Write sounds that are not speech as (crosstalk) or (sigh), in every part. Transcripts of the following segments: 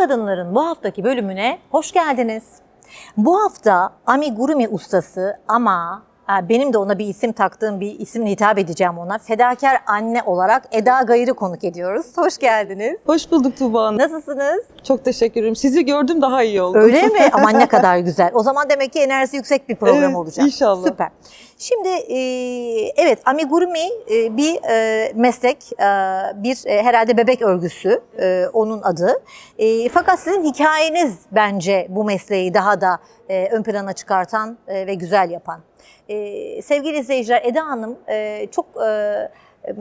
Kadınların bu haftaki bölümüne hoş geldiniz. Bu hafta amigurumi ustası ama benim de ona bir isim taktığım bir isimle hitap edeceğim ona. Fedakar anne olarak Eda Gayır'ı konuk ediyoruz. Hoş geldiniz. Hoş bulduk Tuğba Hanım. Nasılsınız? Çok teşekkür ederim. Sizi gördüm daha iyi oldu. Öyle mi? (laughs) Aman ne kadar güzel. O zaman demek ki enerjisi yüksek bir program Evet, olacak. inşallah. Süper. Şimdi e, evet amigurumi e, bir e, meslek, e, bir e, herhalde bebek örgüsü e, onun adı. E, fakat sizin hikayeniz bence bu mesleği daha da e, ön plana çıkartan e, ve güzel yapan. E, sevgili izleyiciler Eda Hanım e, çok e, e,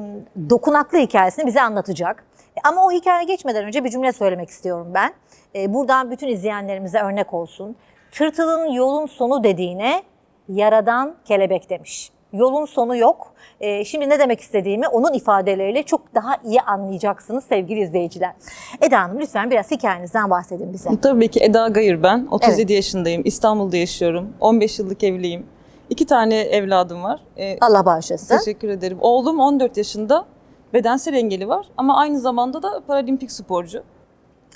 dokunaklı hikayesini bize anlatacak. Ama o hikaye geçmeden önce bir cümle söylemek istiyorum ben. E, buradan bütün izleyenlerimize örnek olsun. Tırtılın yolun sonu dediğine yaradan kelebek demiş. Yolun sonu yok. E, şimdi ne demek istediğimi onun ifadeleriyle çok daha iyi anlayacaksınız sevgili izleyiciler. Eda Hanım lütfen biraz hikayenizden bahsedin bize. Tabii ki Eda Gayır ben. 37 yaşındayım. İstanbul'da yaşıyorum. 15 yıllık evliyim. İki tane evladım var. Ee, Allah bağışlasın. teşekkür ederim. Oğlum 14 yaşında. Bedensel engeli var ama aynı zamanda da paralimpik sporcu.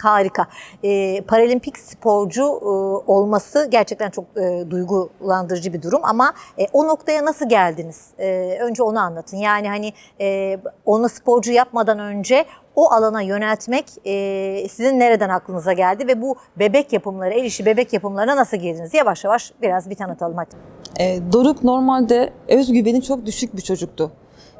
Harika. E, paralimpik sporcu e, olması gerçekten çok e, duygulandırıcı bir durum ama e, o noktaya nasıl geldiniz? E, önce onu anlatın. Yani hani e, onu sporcu yapmadan önce o alana yöneltmek e, sizin nereden aklınıza geldi ve bu bebek yapımları, el işi bebek yapımlarına nasıl girdiniz? Yavaş yavaş biraz bir tanıtalım hadi. Ee, Doruk normalde özgüveni çok düşük bir çocuktu.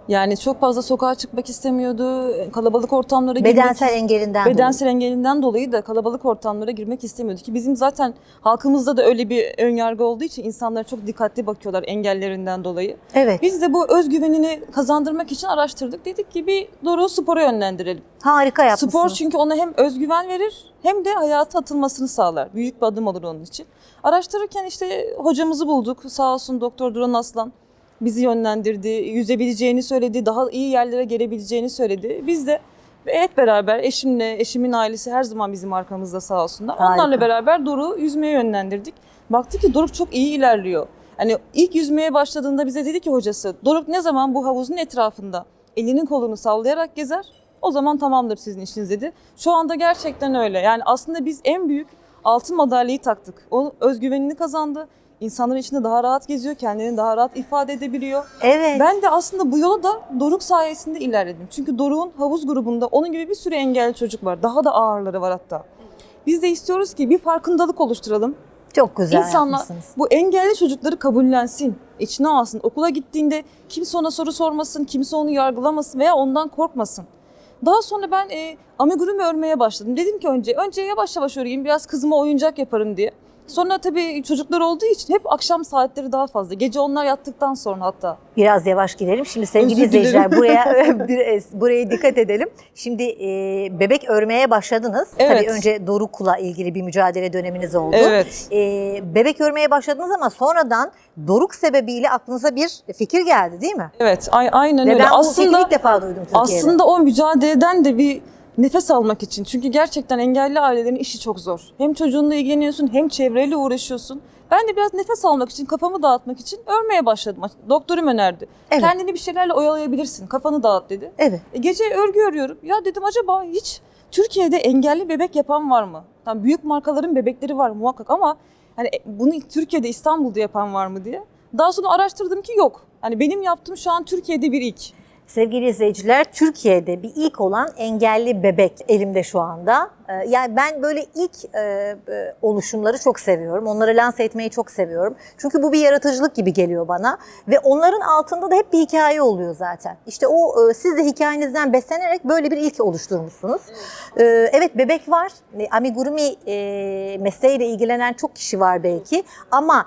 Yani çok fazla sokağa çıkmak istemiyordu. Kalabalık ortamlara girmek Bedensel engelinden Bedensel engelinden dolayı da kalabalık ortamlara girmek istemiyordu ki bizim zaten halkımızda da öyle bir ön yargı olduğu için insanlar çok dikkatli bakıyorlar engellerinden dolayı. dolayı. Evet. Biz de bu özgüvenini kazandırmak için araştırdık. Dedik ki bir Doruk'u spora yönlendirelim. Harika yapmışsınız. Spor çünkü ona hem özgüven verir hem de hayata atılmasını sağlar. Büyük bir adım olur onun için. Araştırırken işte hocamızı bulduk. Sağ olsun Doktor Duran Aslan bizi yönlendirdi. Yüzebileceğini söyledi. Daha iyi yerlere gelebileceğini söyledi. Biz de hep beraber eşimle, eşimin ailesi her zaman bizim arkamızda sağ olsunlar. Harika. Onlarla beraber Doruk'u yüzmeye yönlendirdik. Baktık ki Doruk çok iyi ilerliyor. Hani ilk yüzmeye başladığında bize dedi ki hocası, Doruk ne zaman bu havuzun etrafında elinin kolunu sallayarak gezer, o zaman tamamdır sizin işiniz dedi. Şu anda gerçekten öyle. Yani aslında biz en büyük altın madalyayı taktık. O özgüvenini kazandı. İnsanların içinde daha rahat geziyor, kendini daha rahat ifade edebiliyor. Evet. Ben de aslında bu yola da Doruk sayesinde ilerledim. Çünkü Doruk'un havuz grubunda onun gibi bir sürü engelli çocuk var. Daha da ağırları var hatta. Biz de istiyoruz ki bir farkındalık oluşturalım. Çok güzel İnsanlar yapmışsınız. bu engelli çocukları kabullensin, içine alsın. Okula gittiğinde kimse ona soru sormasın, kimse onu yargılamasın veya ondan korkmasın. Daha sonra ben e, amigurumi örmeye başladım. Dedim ki önce, önce yavaş yavaş öreyim, biraz kızıma oyuncak yaparım diye. Sonra tabii çocuklar olduğu için hep akşam saatleri daha fazla. Gece onlar yattıktan sonra hatta. Biraz yavaş gidelim. Şimdi sevgili izleyiciler buraya (laughs) bir- buraya dikkat edelim. Şimdi e, bebek örmeye başladınız. Evet. Tabii önce Doruk'la ilgili bir mücadele döneminiz oldu. Evet. E, bebek örmeye başladınız ama sonradan Doruk sebebiyle aklınıza bir fikir geldi değil mi? Evet, ay- aynen Ve öyle. ben bu Aslında fikri ilk defa duydum Türkiye'de. Aslında o mücadeleden de bir nefes almak için. Çünkü gerçekten engelli ailelerin işi çok zor. Hem çocuğunla ilgileniyorsun hem çevreyle uğraşıyorsun. Ben de biraz nefes almak için, kafamı dağıtmak için örmeye başladım. Doktorum önerdi. Evet. Kendini bir şeylerle oyalayabilirsin, kafanı dağıt dedi. Evet. E, gece örgü örüyorum. Ya dedim acaba hiç Türkiye'de engelli bebek yapan var mı? Tam büyük markaların bebekleri var muhakkak ama hani e, bunu Türkiye'de İstanbul'da yapan var mı diye. Daha sonra araştırdım ki yok. Hani benim yaptığım şu an Türkiye'de bir ilk. Sevgili izleyiciler, Türkiye'de bir ilk olan engelli bebek elimde şu anda. Ee, Yani ben böyle ilk e, e, oluşumları çok seviyorum. Onları lanse etmeyi çok seviyorum. Çünkü bu bir yaratıcılık gibi geliyor bana. Ve onların altında da hep bir hikaye oluyor zaten. İşte o e, siz de hikayenizden beslenerek böyle bir ilk oluşturmuşsunuz. Ee, Evet bebek var. Amigurumi mesleğiyle ilgilenen çok kişi var belki. Ama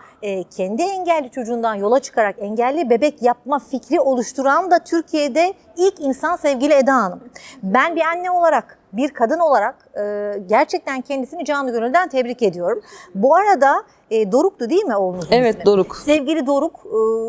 kendi engelli çocuğundan yola çıkarak engelli bebek yapma fikri oluşturan da Türkiye'de ilk insan sevgili Eda Hanım. Ben bir anne olarak, bir kadın olarak e, gerçekten kendisini canlı gönülden tebrik ediyorum. Bu arada e, Doruk'tu değil mi oğlunuzun Evet ismi? Doruk. Sevgili Doruk,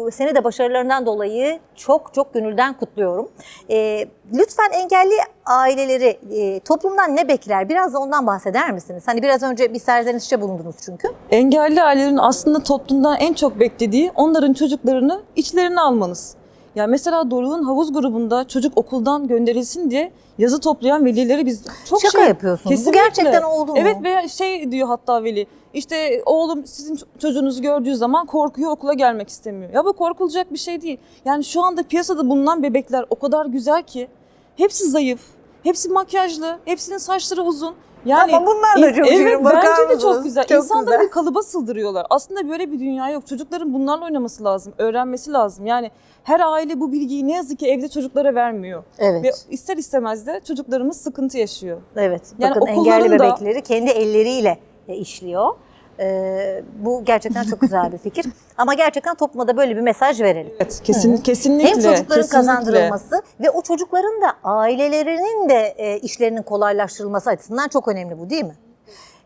e, seni de başarılarından dolayı çok çok gönülden kutluyorum. E, Lütfen engelli aileleri e, toplumdan ne bekler? Biraz da ondan bahseder misiniz? Hani biraz önce bir serzenişte bulundunuz çünkü. Engelli ailelerin aslında toplumdan en çok beklediği onların çocuklarını içlerine almanız. Ya mesela Doruk'un havuz grubunda çocuk okuldan gönderilsin diye yazı toplayan velileri biz çok Şaka şey yapıyorsunuz. Kesinlikle. Bu gerçekten oldu mu? Evet veya şey diyor hatta veli işte oğlum sizin çocuğunuzu gördüğü zaman korkuyor okula gelmek istemiyor. Ya bu korkulacak bir şey değil. Yani şu anda piyasada bulunan bebekler o kadar güzel ki hepsi zayıf, hepsi makyajlı, hepsinin saçları uzun. Yani Ama bunlar da çok Evet bakar bence de çok güzel. Çok İnsanları güzel. bir kalıba sığdırıyorlar. Aslında böyle bir dünya yok. Çocukların bunlarla oynaması lazım, öğrenmesi lazım. Yani her aile bu bilgiyi ne yazık ki evde çocuklara vermiyor. Evet. Ve ister istemez de çocuklarımız sıkıntı yaşıyor. Evet. Yani Bakın engelli okulların da- bebekleri kendi elleriyle e, işliyor. Ee, bu gerçekten çok güzel bir fikir. Ama gerçekten topluma da böyle bir mesaj verelim. Evet, kesin, kesinlikle. Hem çocukların kesinlikle. kazandırılması ve o çocukların da ailelerinin de e, işlerinin kolaylaştırılması açısından çok önemli bu değil mi?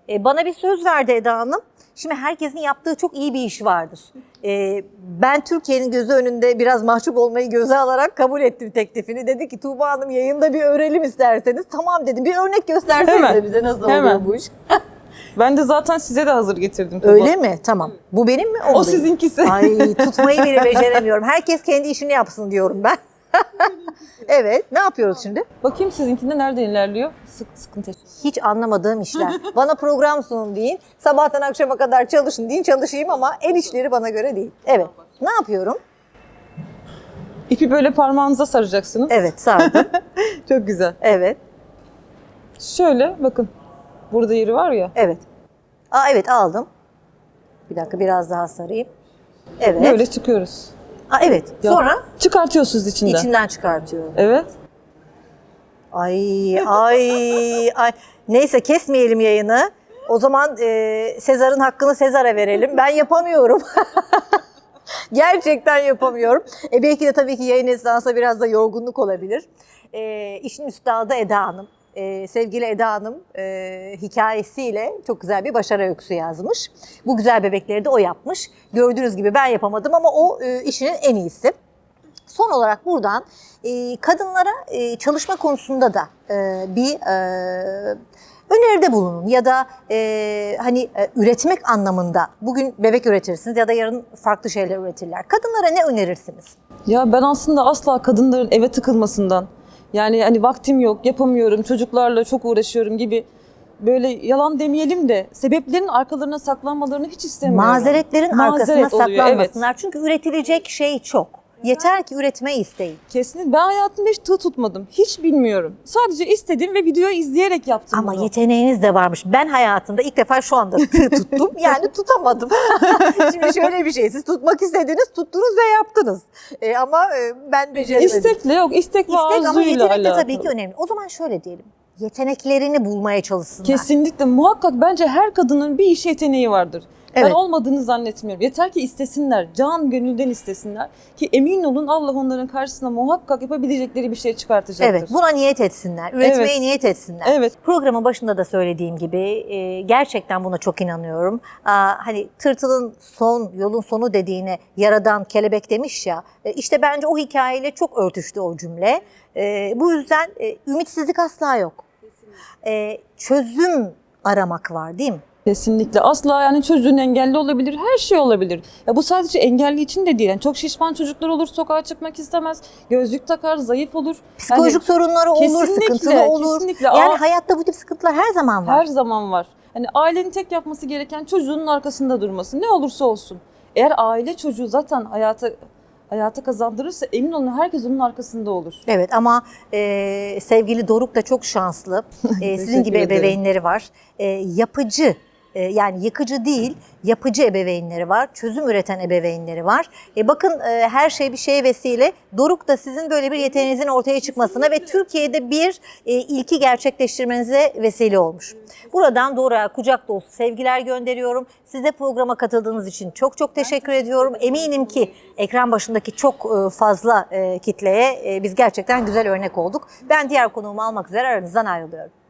E, bana bir söz verdi Eda Hanım. Şimdi herkesin yaptığı çok iyi bir iş vardır. E, ben Türkiye'nin gözü önünde biraz mahcup olmayı göze alarak kabul ettim teklifini. Dedi ki Tuğba Hanım yayında bir öğrenelim isterseniz. Tamam dedim. Bir örnek göstersenize Hemen. bize nasıl Hemen. oluyor bu iş. (laughs) Ben de zaten size de hazır getirdim. Tuba. Öyle mi? Tamam. Bu benim mi? O benim? sizinkisi. Ay tutmayı bile beceremiyorum. Herkes kendi işini yapsın diyorum ben. (laughs) evet. Ne yapıyoruz şimdi? Bakayım sizinkinde nereden ilerliyor? Sık, sıkıntı. Hiç anlamadığım işler. Bana program sunun deyin. Sabahtan akşama kadar çalışın deyin. Çalışayım ama el işleri bana göre değil. Evet. Ne yapıyorum? İpi böyle parmağınıza saracaksınız. Evet sardım. (laughs) Çok güzel. evet. Şöyle bakın. Burada yeri var ya. Evet. Aa evet aldım. Bir dakika biraz daha sarayım. Evet. Böyle çıkıyoruz. Aa, evet. Ya, Sonra çıkartıyorsunuz içinden. içinden çıkartıyorum. Evet. Ay ay ay. Neyse kesmeyelim yayını. O zaman e, Sezar'ın hakkını Sezar'a verelim. Ben yapamıyorum. (laughs) Gerçekten yapamıyorum. E belki de tabii ki yayın esnasında biraz da yorgunluk olabilir. E, işin üstadı Eda Hanım. E, sevgili Eda Hanım e, hikayesiyle çok güzel bir başarı öyküsü yazmış. Bu güzel bebekleri de o yapmış. Gördüğünüz gibi ben yapamadım ama o e, işinin en iyisi. Son olarak buradan e, kadınlara e, çalışma konusunda da e, bir e, öneride bulunun ya da e, hani e, üretmek anlamında bugün bebek üretirsiniz ya da yarın farklı şeyler üretirler. Kadınlara ne önerirsiniz? Ya ben aslında asla kadınların eve tıkılmasından yani hani vaktim yok, yapamıyorum, çocuklarla çok uğraşıyorum gibi böyle yalan demeyelim de sebeplerin arkalarına saklanmalarını hiç istemiyorum. Mazeretlerin Mazeret arkasına oluyor, saklanmasınlar. Çünkü üretilecek şey çok. Yeter ki üretmeyi isteyin. Kesinlikle. Ben hayatımda hiç tığ tutmadım. Hiç bilmiyorum. Sadece istedim ve videoyu izleyerek yaptım Ama bunu. yeteneğiniz de varmış. Ben hayatımda ilk defa şu anda tığ tuttum. (laughs) Yani tutamadım. (laughs) Şimdi şöyle bir şey. Siz tutmak istediniz, tuttunuz ve yaptınız. E, ama e, ben beceremedim. İstekle yok. İstek ve İstek ama arzuyla yetenek de alakalı. tabii ki önemli. O zaman şöyle diyelim. Yeteneklerini bulmaya çalışsınlar. Kesinlikle. Muhakkak bence her kadının bir iş yeteneği vardır. Evet. Ben olmadığını zannetmiyorum. Yeter ki istesinler. Can gönülden istesinler. Ki emin olun Allah onların karşısına muhakkak yapabilecekleri bir şey çıkartacaktır. Evet, buna niyet etsinler. Üretmeye Evet. niyet etsinler. Evet. Programın başında da söylediğim gibi e, gerçekten buna çok inanıyorum. Aa, hani tırtılın son, yolun sonu dediğine yaradan kelebek demiş ya. e, işte bence o hikayeyle çok örtüştü o cümle. E, bu yüzden ümitsizlik asla yok. E, çözüm aramak var değil mi? Kesinlikle. Asla yani çocuğun engelli olabilir, her şey olabilir. Ya bu sadece engelli için de değil. Yani çok şişman çocuklar olur, sokağa çıkmak istemez, gözlük takar, zayıf olur. Psikolojik sorunları olur, sıkıntılı olur. kesinlikle. Yani Aa, hayatta bu tip sıkıntılar her zaman var. Her zaman var. Hani ailenin tek yapması gereken çocuğunun arkasında durması. Ne olursa olsun. Eğer aile çocuğu zaten hayata hayata kazandırırsa emin olun herkes onun arkasında olur. Evet ama e, sevgili Doruk da çok şanslı. (laughs) E, sizin gibi ebeveynleri var. E, yapıcı e, yani yıkıcı değil, yapıcı ebeveynleri var, çözüm üreten ebeveynleri var. E, bakın e, her şey bir şeye vesile. Doruk da sizin böyle bir yeteneğinizin ortaya çıkmasına ve Türkiye'de bir e, ilki gerçekleştirmenize vesile olmuş. Buradan Doruk'a kucak dolusu sevgiler gönderiyorum. Size programa katıldığınız için çok çok teşekkür ediyorum. Eminim ki ekran başındaki çok e, fazla e, kitleye e, biz gerçekten güzel örnek olduk. Ben diğer konuğumu almak üzere aranızdan ayrılıyorum.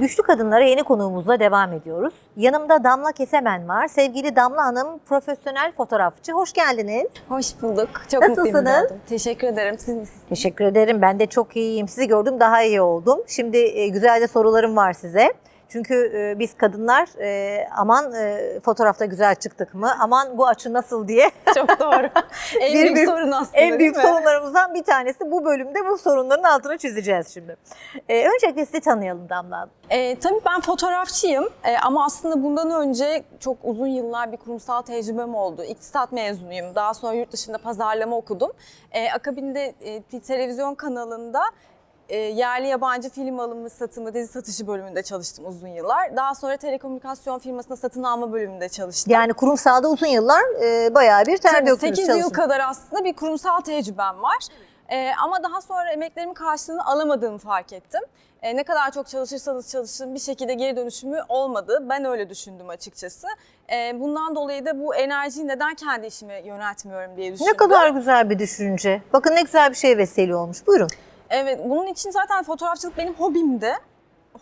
Güçlü Kadınlara yeni konuğumuzla devam ediyoruz. Yanımda Damla Kesemen var. Sevgili Damla Hanım profesyonel fotoğrafçı. Hoş geldiniz. Hoş bulduk. Çok Nasılsınız? mutluyum. oldum. Teşekkür ederim. Siz nasılsınız? Teşekkür ederim. Ben de çok iyiyim. Sizi gördüm daha iyi oldum. Şimdi e, güzel de sorularım var size. Çünkü e, biz kadınlar e, aman e, fotoğrafta güzel çıktık mı, aman bu açı nasıl diye (laughs) Çok doğru. (laughs) en Bir büyük büyük- sorun aslında en büyük değil mi? sorunlarımızdan bir tanesi bu bölümde bu sorunların altını çizeceğiz şimdi. E, öncelikle sizi tanıyalım Damla. Ee, tabii ben fotoğrafçıyım Ee, ama aslında bundan önce çok uzun yıllar bir kurumsal tecrübem oldu. İktisat mezunuyum. Daha sonra yurt dışında pazarlama okudum. Ee, akabinde e, bir televizyon kanalında e, yerli yabancı film alımı, satımı, dizi satışı bölümünde çalıştım uzun yıllar. Daha sonra telekomünikasyon firmasında satın alma bölümünde çalıştım. Yani kurumsalda uzun yıllar e, bayağı bir ter döktünüz 8 yıl çalışın. kadar aslında bir kurumsal tecrübem var. Ee, ama daha sonra emeklerimin karşılığını alamadığımı fark ettim. Ee, ne kadar çok çalışırsanız çalışın bir şekilde geri dönüşümü olmadı. Ben öyle düşündüm açıkçası. Ee, bundan dolayı da bu enerjiyi neden kendi işime yöneltmiyorum diye düşündüm. Ne kadar güzel bir düşünce. Bakın ne güzel bir şey vesile olmuş. Buyurun. Evet, bunun için zaten fotoğrafçılık benim hobimdi.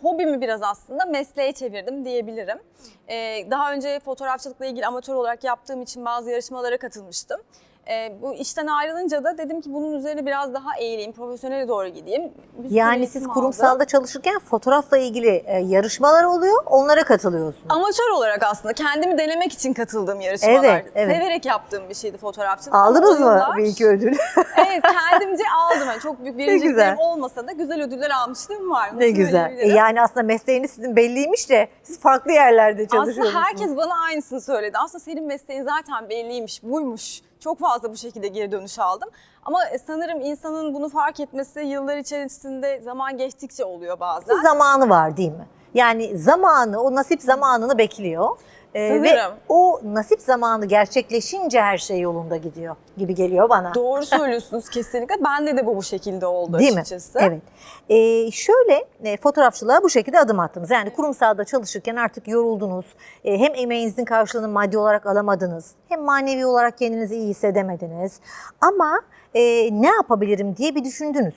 Hobimi biraz aslında mesleğe çevirdim diyebilirim. Ee, daha önce fotoğrafçılıkla ilgili amatör olarak yaptığım için bazı yarışmalara katılmıştım. Ee, bu işten ayrılınca da dedim ki bunun üzerine biraz daha eğileyim, profesyonele doğru gideyim. Bir Yani siz aldım. kurumsalda çalışırken fotoğrafla ilgili e, yarışmalar oluyor, onlara katılıyorsunuz. Amatör olarak aslında kendimi denemek için katıldığım yarışmalardı. Evet, evet. Severek yaptığım bir şeydi fotoğrafçılık. Aldınız mı bir iki ödül? (laughs) evet, kendimce aldım. Yani çok büyük birinciliklerim güzel. olmasa da güzel ödüller almışlığım var. Bunu ne güzel. E, yani aslında mesleğiniz sizin belliymiş de siz farklı yerlerde çalışıyorsunuz. Aslında herkes bana aynısını söyledi. Aslında senin mesleğin zaten belliymiş, buymuş. Çok fazla bu şekilde geri dönüş aldım. Ama sanırım insanın bunu fark etmesi yıllar içerisinde zaman geçtikçe oluyor bazen. zamanı var değil mi? Yani zamanı, o nasip zamanını bekliyor. E, ve o nasip zamanı gerçekleşince her şey yolunda gidiyor gibi geliyor bana. Doğru (laughs) söylüyorsunuz kesinlikle. Bende de bu bu şekilde oldu Değil mi? açıkçası. Evet. Ee, şöyle e, fotoğrafçılığa bu şekilde adım attınız. Yani kurumsalda çalışırken artık yoruldunuz. E, hem emeğinizin karşılığını maddi olarak alamadınız. Hem manevi olarak kendinizi iyi hissedemediniz. Ama e, ne yapabilirim diye bir düşündünüz.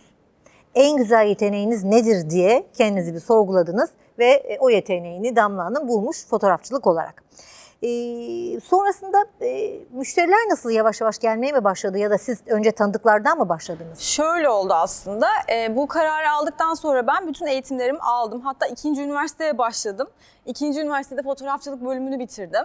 En güzel yeteneğiniz nedir diye kendinizi bir sorguladınız ve e, o yeteneğini Damla Hanım bulmuş fotoğrafçılık olarak. Ee, sonrasında e, müşteriler nasıl yavaş yavaş gelmeye mi başladı ya da siz önce tanıdıklardan mı başladınız? Şöyle oldu aslında. e, bu kararı aldıktan sonra ben bütün eğitimlerimi aldım. Hatta ikinci üniversiteye başladım. İkinci üniversitede fotoğrafçılık bölümünü bitirdim.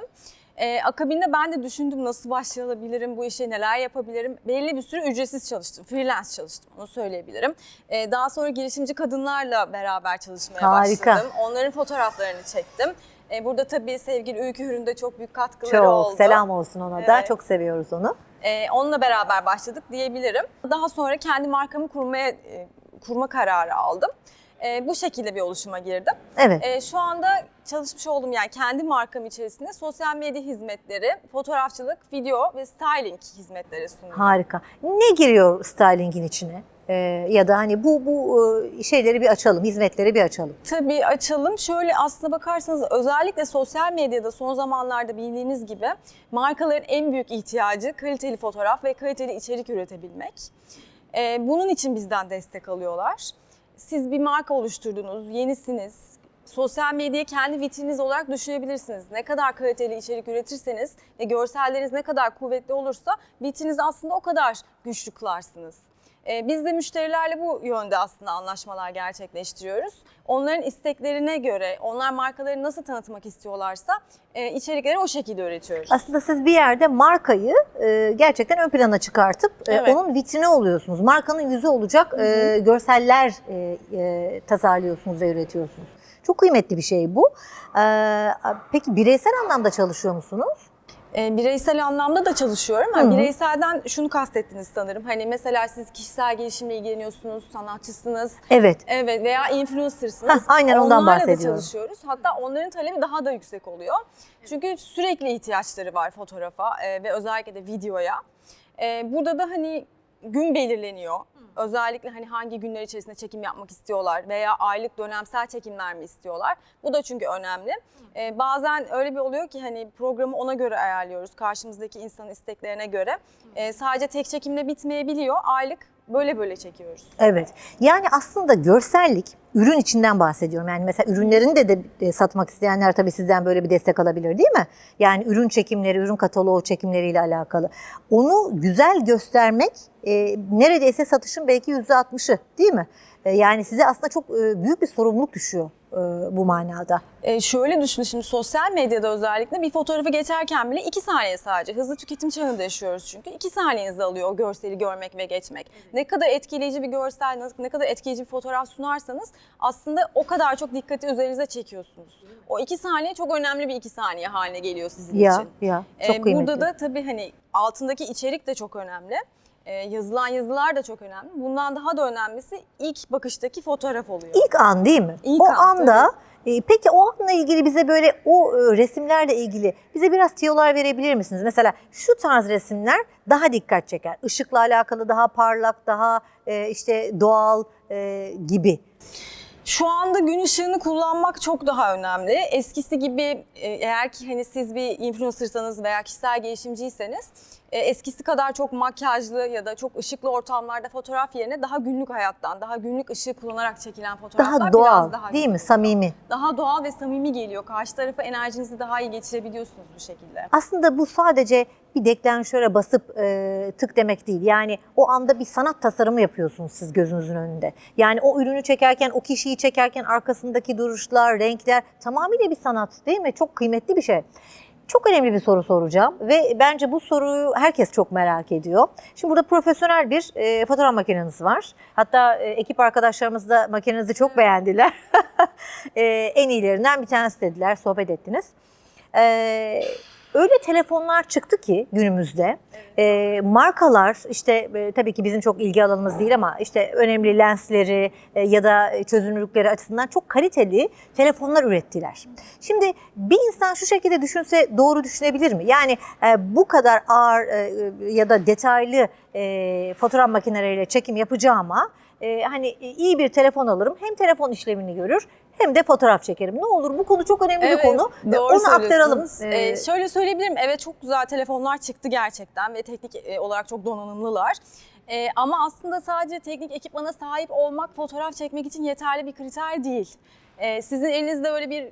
E, akabinde ben de düşündüm nasıl başlayabilirim, bu işe neler yapabilirim. Belli bir süre ücretsiz çalıştım, freelance çalıştım onu söyleyebilirim. E, daha sonra girişimci kadınlarla beraber çalışmaya Harika. başladım. Onların fotoğraflarını çektim. E, burada tabii sevgili Öykü Hür'ün de çok büyük katkıları Çok oldu. selam olsun ona da. Evet. Çok seviyoruz onu. Ee, onunla beraber başladık diyebilirim. Daha sonra kendi markamı kurmaya e, kurma kararı aldım. Ee, bu şekilde bir oluşuma girdim. Evet. Ee, şu anda çalışmış olduğum yani kendi markam içerisinde sosyal medya hizmetleri, fotoğrafçılık, video ve styling hizmetleri sunuyorum. Harika. Ne giriyor stylingin içine? Ee, ya da hani bu bu e, şeyleri bir açalım, hizmetleri bir açalım. Tabii açalım. Şöyle aslına bakarsanız özellikle sosyal medyada son zamanlarda bildiğiniz gibi markaların en büyük ihtiyacı kaliteli fotoğraf ve kaliteli içerik üretebilmek. Ee, bunun için bizden destek alıyorlar. Siz bir marka oluşturdunuz, yenisiniz. Sosyal medyayı kendi vitrininiz olarak düşünebilirsiniz. Ne kadar kaliteli içerik üretirseniz ve görselleriniz ne kadar kuvvetli olursa vitrinizi aslında o kadar güçlü kılarsınız. Ee, Biz de müşterilerle bu yönde aslında anlaşmalar gerçekleştiriyoruz. Onların isteklerine göre, onlar markaları nasıl tanıtmak istiyorlarsa e, içerikleri o şekilde üretiyoruz. Aslında siz bir yerde markayı e, gerçekten ön plana çıkartıp e, Evet. onun vitrini oluyorsunuz. Markanın yüzü olacak e, görseller e, e, tasarlıyorsunuz ve üretiyorsunuz. Çok kıymetli bir şey bu. Ee, peki bireysel anlamda çalışıyor musunuz? E, bireysel anlamda da çalışıyorum. Hı. bireyselden şunu kastettiniz sanırım. Hani mesela siz kişisel gelişimle ilgileniyorsunuz, sanatçısınız. Evet. Evet veya influencer'sınız. Hah, aynen ondan Onlarla da bahsediyorum. çalışıyoruz. Hatta onların talebi daha da yüksek oluyor. Çünkü sürekli ihtiyaçları var fotoğrafa e, ve özellikle de videoya. E, burada da hani gün belirleniyor. Özellikle hani hangi günler içerisinde çekim yapmak istiyorlar veya aylık dönemsel çekimler mi istiyorlar? Bu da çünkü önemli. E, bazen öyle bir oluyor ki hani programı ona göre ayarlıyoruz. Karşımızdaki insanın isteklerine göre. E, sadece tek çekimle bitmeyebiliyor. Aylık böyle böyle çekiyoruz. Evet. Yani aslında görsellik ürün içinden bahsediyorum. Yani mesela ürünlerini de, de satmak isteyenler tabii sizden böyle bir destek alabilir değil mi? Yani ürün çekimleri, ürün kataloğu çekimleriyle alakalı. Onu güzel göstermek e, neredeyse satışın belki %60'ı değil mi? E, yani size aslında çok e, büyük bir sorumluluk düşüyor bu manada. E, şöyle düşünün şimdi sosyal medyada özellikle bir fotoğrafı geçerken bile iki saniye sadece. Hızlı tüketim çağında yaşıyoruz çünkü. iki saniyenizi alıyor o görseli görmek ve geçmek. Ne kadar etkileyici bir görsel, ne kadar etkileyici bir fotoğraf sunarsanız aslında o kadar çok dikkati üzerinize çekiyorsunuz. O iki saniye çok önemli bir iki saniye haline geliyor sizin Ya için. ya çok Ee, kıymetli. Burada da tabii hani altındaki içerik de çok önemli. Ee, yazılan yazılar da çok önemli. Bundan daha da önemlisi ilk bakıştaki fotoğraf oluyor. İlk an değil mi? İlk o an, anda e, peki o anla ilgili bize böyle o e, resimlerle ilgili bize biraz tiyolar verebilir misiniz? Mesela şu tarz resimler daha dikkat çeker. Işıkla alakalı daha parlak, daha e, işte doğal e, gibi. Şu anda gün ışığını kullanmak çok daha önemli. Eskisi gibi e, eğer ki hani siz bir influencersanız veya kişisel gelişimciyseniz e, eskisi kadar çok makyajlı ya da çok ışıklı ortamlarda fotoğraf yerine daha günlük hayattan, daha günlük ışığı kullanarak çekilen fotoğraflar Daha doğal biraz daha değil mi? Samimi. Daha doğal ve samimi geliyor. Karşı tarafa enerjinizi daha iyi geçirebiliyorsunuz bu şekilde. Aslında bu sadece bir deklanşöre basıp e, tık demek değil. Yani o anda bir sanat tasarımı yapıyorsunuz siz gözünüzün önünde. Yani o ürünü çekerken, o kişiyi çekerken arkasındaki duruşlar, renkler tamamıyla bir sanat değil mi? Çok kıymetli bir şey. Çok önemli bir soru soracağım ve bence bu soruyu herkes çok merak ediyor. Şimdi burada profesyonel bir e, fotoğraf makineniz var. Hatta e, ekip arkadaşlarımız da makinenizi çok beğendiler. (laughs) E, en iyilerinden bir tanesi dediler, sohbet ettiniz. E, öyle telefonlar çıktı ki günümüzde e, markalar işte e, tabii ki bizim çok ilgi alanımız değil ama işte önemli lensleri e, ya da çözünürlükleri açısından çok kaliteli telefonlar ürettiler. Şimdi bir insan şu şekilde düşünse doğru düşünebilir mi? Yani e, bu kadar ağır e, ya da detaylı e, fotoğraf makineleriyle çekim yapacağıma e, hani iyi bir telefon alırım hem telefon işlemini görür hem de fotoğraf çekerim. Ne olur bu konu çok önemli bir konu. doğru Onu aktaralım. Ee, Ee, şöyle söyleyebilirim, evet çok güzel telefonlar çıktı gerçekten ve teknik e, olarak çok donanımlılar. Ee, ama aslında sadece teknik ekipmana sahip olmak fotoğraf çekmek için yeterli bir kriter değil. Ee, sizin elinizde öyle bir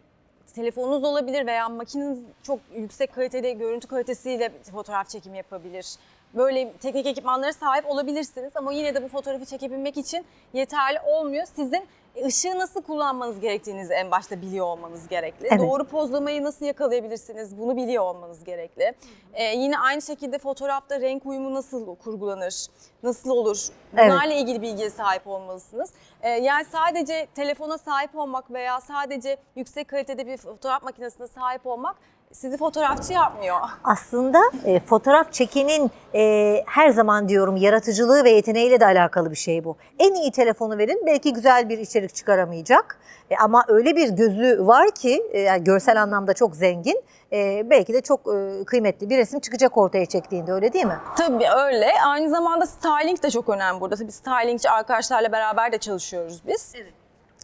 telefonunuz olabilir veya makineniz çok yüksek kalitede görüntü kalitesiyle fotoğraf çekimi yapabilir. Böyle teknik ekipmanlara sahip olabilirsiniz ama yine de bu fotoğrafı çekebilmek için yeterli olmuyor. Sizin ışığı nasıl kullanmanız gerektiğinizi en başta biliyor olmanız gerekli. Evet. Doğru pozlamayı nasıl yakalayabilirsiniz bunu biliyor olmanız gerekli. Ee, yine aynı şekilde fotoğrafta renk uyumu nasıl kurgulanır, nasıl olur bunlarla ilgili bilgiye sahip olmalısınız. Ee, yani sadece telefona sahip olmak veya sadece yüksek kalitede bir fotoğraf makinesine sahip olmak sizi fotoğrafçı yapmıyor. aslında e, fotoğraf çekenin e, her zaman diyorum yaratıcılığı ve yeteneğiyle de alakalı bir şey bu. En iyi telefonu verin belki güzel bir içerik çıkaramayacak E, ama öyle bir gözü var ki e, yani görsel anlamda çok zengin e, belki de çok e, kıymetli bir resim çıkacak ortaya çektiğinde öyle değil mi? Tabii öyle. Aynı zamanda styling de çok önemli burada. Tabii stylingçi arkadaşlarla beraber de çalışıyoruz biz.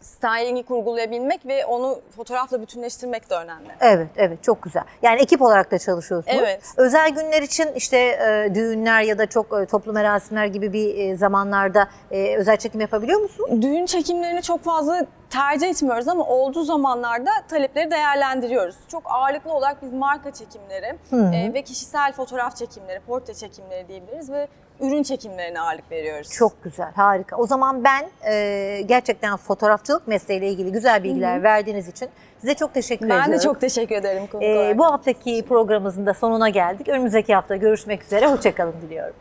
Stylingi kurgulayabilmek ve onu fotoğrafla bütünleştirmek de önemli. Evet, evet çok güzel. Yani ekip olarak da çalışıyorsunuz. Evet. Özel günler için işte e, düğünler ya da çok e, toplu merasimler gibi bir e, zamanlarda e, özel çekim yapabiliyor musun? Düğün çekimlerini çok fazla tercih etmiyoruz ama olduğu zamanlarda talepleri değerlendiriyoruz. Çok ağırlıklı olarak biz marka çekimleri e, ve kişisel fotoğraf çekimleri, portre çekimleri diyebiliriz ve ürün çekimlerine ağırlık veriyoruz. Çok güzel, harika. O zaman ben e, gerçekten fotoğrafçılık mesleğiyle ilgili güzel bilgiler verdiğiniz için size çok teşekkür ediyorum. ben de çok teşekkür ederim E, bu haftaki programımızın da sonuna geldik. Önümüzdeki hafta görüşmek üzere. Hoşçakalın diliyorum.